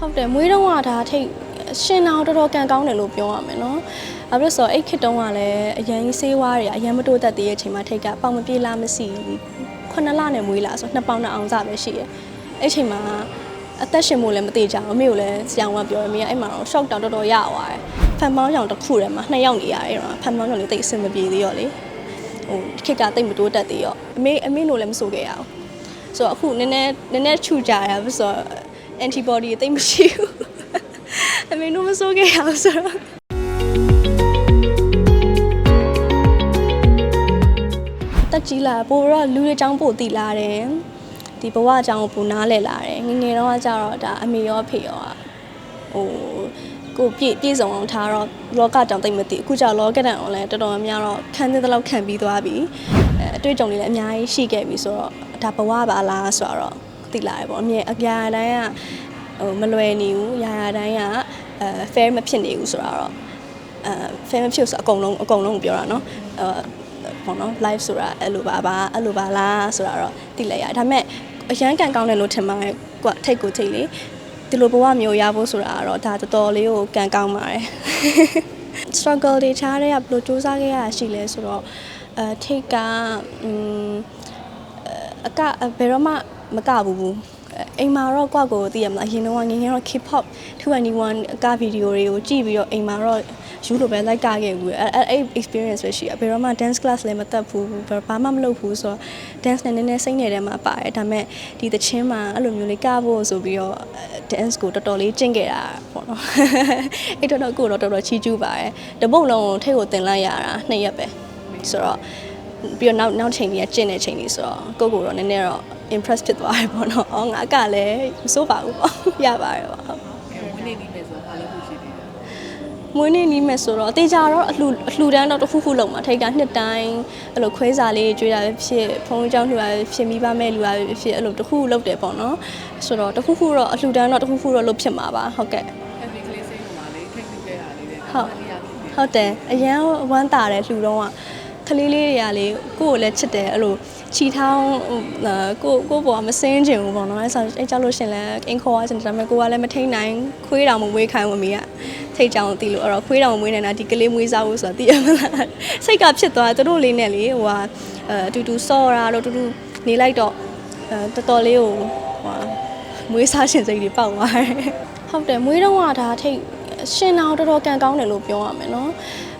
ဟုတ်တယ်မွေးတော့ကဒါထိတ်ရှင်နာတော်တော်ကန်ကောင်းတယ်လို့ပြောရမယ်နော်။ဘာဖြစ်လို့လဲဆိုတော့အဲ့ခေတ်တုန်းကလည်းအရင်ဆေးဝါးတွေအရင်မတိုးတက်သေးတဲ့အချိန်မှာထိတ်ကပေါင်မပြေးလားမရှိဘူး။ခုနှစ်လနဲ့မွေးလာဆိုနှစ်ပေါင်နဲ့အောင်စားပဲရှိရဲ့။အဲ့ချိန်မှာအသက်ရှင်မို့လည်းမသေးကြဘူးအမေကိုလည်းဆရာကပြောတယ်မင်းကအဲ့မှာတော့ shock တောင်တော်တော်ရသွားတယ်။ဖန်မောင်းရောင်တစ်ခုထဲမှာနှစ်ယောက်နေရတယ်အဲ့တော့ဖန်မောင်းရောင်လေးတိတ်အဆင်မပြေသေးရောလေ။ဟိုခေတ်ကတိတ်မတိုးတက်သေးရောအမေအမေတို့လည်းမဆိုခဲ့ရဘူး။ဆိုတော့အခုနည်းနည်းနည်းနည်းခြူကြရပြီဆိုတော့ antibody အသိမရှိဘူးအမေတို့မစိုးခဲ့ရအောင်ဆိုတော့တက်ကြီးလာပိုတော့လူတွေအကြောင်းပို့တည်လာတယ်ဒီဘဝအကြောင်းကိုပိုနားလည်လာတယ်ငယ်ငယ်တော့ကကြတော့ဒါအမေရောအဖေရောကဟိုကိုပြည့်ပြည့်စုံအောင်ထားတော့လောကကြောင်သိမ့်မသိအခုကျတော့လောကတန်အောင်လဲတော်တော်များများတော့ခံတဲ့လောက်ခံပြီးသွားပြီအဲအတွေ့အကြုံတွေလည်းအများကြီးရှိခဲ့ပြီဆိုတော့ဒါဘဝပါလားဆိုတော့ သိလာတယ်ပေါ့အမြဲအပြာတိုင်းကဟိုမလွယ်နေဘူးရာရာတိုင်းကအဲ fair မဖြစ်နေဘူးဆိုတော့အဲ fair မဖြစ်ဆိုအကုန်လုံးအကုန်လုံးကိုပြောတာเนาะအဲပေါ့နော် live ဆိုတာအဲ့လိုပါပါအဲ့လိုပါလားဆိုတာတော့သိလိုက်ရဒါပေမဲ့အရန်ကန်ကောင်းတယ်လို့ထင်ပါတယ်ကွထိတ်ကိုထိတ်လေဒီလိုဘဝမျိုးရဖို့ဆိုတာကတော့ဒါတော်တော်လေးကိုကန်ကောင်းပါတယ် struggle တွေချားတဲ့ကဘယ်လိုစူးစမ်းခဲ့ရတာရှိလဲဆိုတော့အဲထိတ်ကอืมအကဘယ်တော့မှ မကဘူးဘူးအိမ်မှာတော့ကွက်ကိုသိရမလားအရင်တော့ငယ်ငယ်တော့ K pop 2NE1 အကဗီဒီယိုတွေကိုကြည့်ပြီးတော့အိမ်မှာတော့ယူလိုပဲလိုက်ကခဲ့ဘူးအဲအဲ့ experience ပဲရှိရဘယ်တော့မှ dance class လည်းမတက်ဘူးဘာမှမလုပ်ဘူးဆိုတော့ dance နဲ့နည်းနည်းစိတ်နေတဲ့မှာပါတယ်ဒါပေမဲ့ဒီသချင်းမှာအဲ့လိုမျိုးလေးကဖို့ဆိုပြီးတော့ dance ကိုတော်တော်လေးကျင့်ခဲ့တာပေါ့နော်အဲ့တော့ကိုတော့တော်တော်ချီးကျူးပါတယ်တပုတ်လုံးကိုထိတ်ကိုတင်လိုက်ရတာနှစ်ရက်ပဲဆိုတော့ပြီးတော့နောက်နောက်ချိန်ကြီးကကျင့်တဲ့ချိန်ကြီးဆိုတော့ကိုကိုတော့နည်းနည်းတော့ impress ဖြစ်သွားတယ်ပေါ့နော်။အော်ငါကလည်းမစိုးပါဘူးပေါ့။ရပါတယ်ပေါ့ဟုတ်အဲဝင်နေပြီမယ်ဆိုတော့ဘာလို့ခုရှိသေးလဲမွေးနေ့နီးမယ်ဆိုတော့အသေးကြတော့အလှအလှတန်းတော့တစ်ခုခုလုံးမှာထိတ်ကနှစ်တိုင်းအဲ့လိုခွဲစာလေးကြွေးတာပဲဖြစ်ဖုန်းကြောင်းလှူတာပဲဖြစ်မိပါမဲ့လူတာပဲဖြစ်အဲ့လိုတစ်ခုလုပ်တယ်ပေါ့နော်ဆိုတော့တစ်ခုခုတော့အလှတန်းတော့တစ်ခုခုတော့လုပ်ဖြစ်မှာပါဟုတ်ကဲ့အဲဒီကလေးစိတ်ကလေးထိတ်ထိတ်ခဲ့တာလေးတဲ့ဟုတ်အရာဖြစ်တယ်ဟုတ်တယ်အရန်ဝမ်းတာတယ်လှူတော့ကကလေးလေးတွေကလေကိုယ့်ကိုလည်းချစ်တယ်အဲ့လို ချီထောင်းဟိုအာကိုကိုယ့်ဘောကမစင်းချင်ဘူးပေါ့နော်အဲ့ဆိုအဲ့ကြောက်လို့ရှရင်လဲအင်ခေါ်ရစင်တယ်ဒါပေမဲ့ကိုကလည်းမထိန်နိုင်ခွေးတောင်မမွေးခိုင်းဝင်မီကထိတ်ကြောင်တီလို့အဲ့တော့ခွေးတောင်မမွေးနိုင်တာဒီကလေးမွေးစားဖို့ဆိုတာသိရမလားစိတ်ကဖြစ်သွားသူတို့လေးနဲ့လေဟိုဟာအဲအတူတူစော့တာလို့တူတူနေလိုက်တော့အဲတော်တော်လေးကိုဟိုဟာမွေးစားရှင်စိတ်တွေပေါက်သွားတယ်ဟုတ်တယ်မွေးတော့ကဒါထိတ် ရှင်နာတော်တော်ကန်ကောင်းတယ်လို့ပြောရမယ်နော်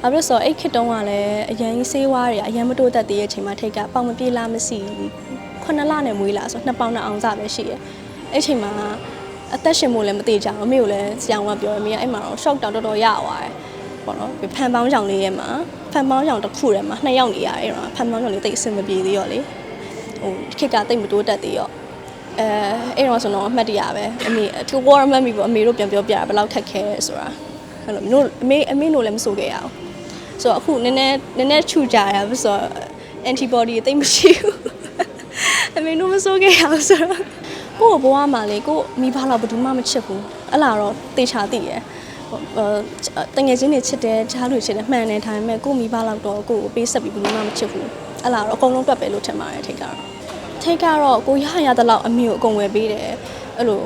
ဘာဖြစ်လို့လဲဆိုတော့အဲ့ခေတ်တုန်းကလည်းအရင်ဆေးဝါးတွေအရင်မတိုးတက်သေးတဲ့အချိန်မှာထိတ်ကပေါင်မပြေးလားမရှိဘူးခုနှစ်လနဲ့မွေးလာဆိုနှစ်ပေါင်နဲ့အောင်စားပဲရှိရဲ့အဲ့ချိန်မှာအသက်ရှင်မို့လည်းမသေးကြဘူးအမေကိုလည်းဆရာကပြောတယ်မင်းကအဲ့မှာတော့ shock တောင်တော်တော်ရသွားတယ်ပေါ့နော်ဖန်ပေါင်းချောင်လေးရဲ့မှာဖန်ပေါင်းချောင်တစ်ခုထဲမှာနှစ်ယောက်နေရတယ်အဲ့တော့ဖန်ပေါင်းချောင်လေးတိတ်အဆင်မပြေသေးရောလေဟိုခေတ်ကတိတ်မတိုးတက်သေးရော အဲအဲ့တော့ဆိုတော့အမှတ်တရပဲအမေသူ war မှတ်မိပေါ့အမေတို့ပြန်ပြောပြတာဘယ်လောက်ခက်ခဲလဲဆိုတာအဲ့လိုမျိုးအမေအမေတို့လည်းမဆိုခဲ့ရအောင်ဆိုတော့အခုနည်းနည်းနည်းနည်းခြူကြရပြီဆိုတော့ antibody အသိမ့်မရှိဘူးအမေတို့မဆိုခဲ့ရအောင်ဆိုတော့ကိုယ့်ဘဝမှာလေကိုယ့်မိဘလောက်ဘယ်သူမှမချစ်ဘူးအဲ့လာတော့တေချာသိရယ်ဟိုအဲတငယ်ချင်းတွေချစ်တယ်ချားလူချစ်တယ်မှန်တယ်ဒါပေမဲ့ကိုယ့်မိဘလောက်တော့ကိုယ့်ကိုပေးဆက်ပြီးဘယ်သူမှမချစ်ဘူးအဲ့လာတော့အကုန်လုံးတွက်ပဲလို့ထင်ပါတယ်ထိတ်ကတော့ ထိတ်ကတော့ကိုရရတဲ့လောက်အမေကိုအကုန်ဝယ်ပေးတယ်အဲ့လို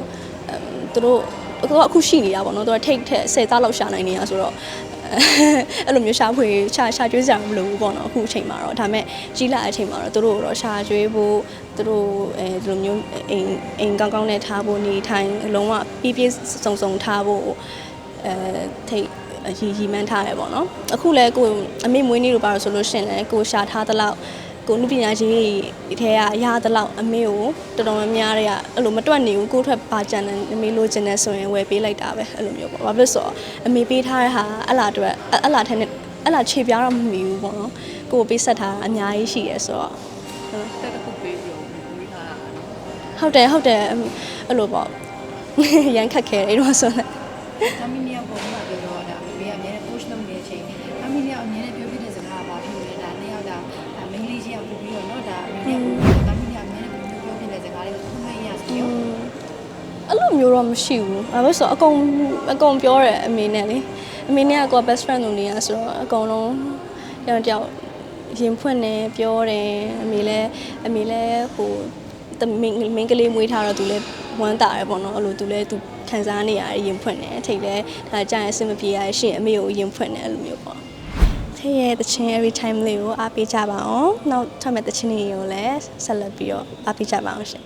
အမ်သူတို့သူကအခုရှိနေတာပေါ့နော်သူကထိတ်ထက်10သားလောက်ရှာနိုင်နေတာဆိုတော့အဲ့လိုမျိုးရှာဖွေရှာရှာကျွေးစရာမလိုဘူးပေါ့နော်အခုအချိန်မှာတော့ဒါပေမဲ့ကြီးလာတဲ့အချိန်မှာတော့သူတို့တော့ရှာကျွေးဖို့သူတို့အဲဒီလိုမျိုးအိမ်အိမ်ကောင်းကောင်းနဲ့ထားဖို့နေထိုင်အလုံးဝပြည့်ပြည့်စုံစုံထားဖို့အဲထိတ်ရီရီမှန်းထားရပေါ့နော်အခုလဲကိုအမေမွေးနေ့လိုပါတော့ဆိုလို့ရှရင်လဲကိုရှာထားတဲ့လောက် ကိုနုပညာရှင်တွေဒီထဲကရတဲ့လောက်အမေကိုတော်တော်များများတွေကအဲ့လိုမတွက်နေဘူးကိုယ့်ထွက်ပါကြံတယ်အမေလိုချင်တယ်ဆိုရင်ဝယ်ပေးလိုက်တာပဲအဲ့လိုမျိုးပေါ့ဘာဖြစ်လို့ဆိုတော့အမေပေးထားတဲ့ဟာအလားအတွက်အလားထဲနဲ့အလားခြေပြားတော့မမီဘူးပေါ့နော်ကိုယ်ပေးဆက်ထားတာအများကြီးရှိရဆိုတော့တက်တစ်ခုပေးပြီးတော့ဝေးထားတာနော်ဟုတ်တယ်ဟုတ်တယ်အဲ့လိုပေါ့ရန်ခက်ခဲတယ်တော့ဆိုတော့အမီနီယာပေါ်မှာပြောတော့ မျိုးတော့မရှိဘူး။ဘာလို့လဲဆိုတော့အကုန်အကုန်ပြောတယ်အမေနဲ့လေ။အမေနဲ့ကကိုယ် best friend လို့နေရဆိုတော့အကုန်လုံးတယောက်တယောက်ရင်ဖွင့်နေပြောတယ်အမေလည်းအမေလည်းဟိုတမင်းမင်းကလေးမွေးထားတော့သူလည်းဝမ်းတာရယ်ပေါ့နော်အဲ့လိုသူလည်းသူခခံစားနေရတယ်ရင်ဖွင့်တယ်ထိတ်လဲဒါကြာရင်အဆင်မပြေရရှင်အမေကိုရင်ဖွင့်တယ်အဲ့လိုမျိုးပေါ့ထိတ်ရဲ့တချင်း every time လေးကိုအားပေးကြပါအောင်နောက်ထပ်မဲ့တချင်းတွေကိုလည်းဆက်လက်ပြီးတော့အားပေးကြပါအောင်ရှင်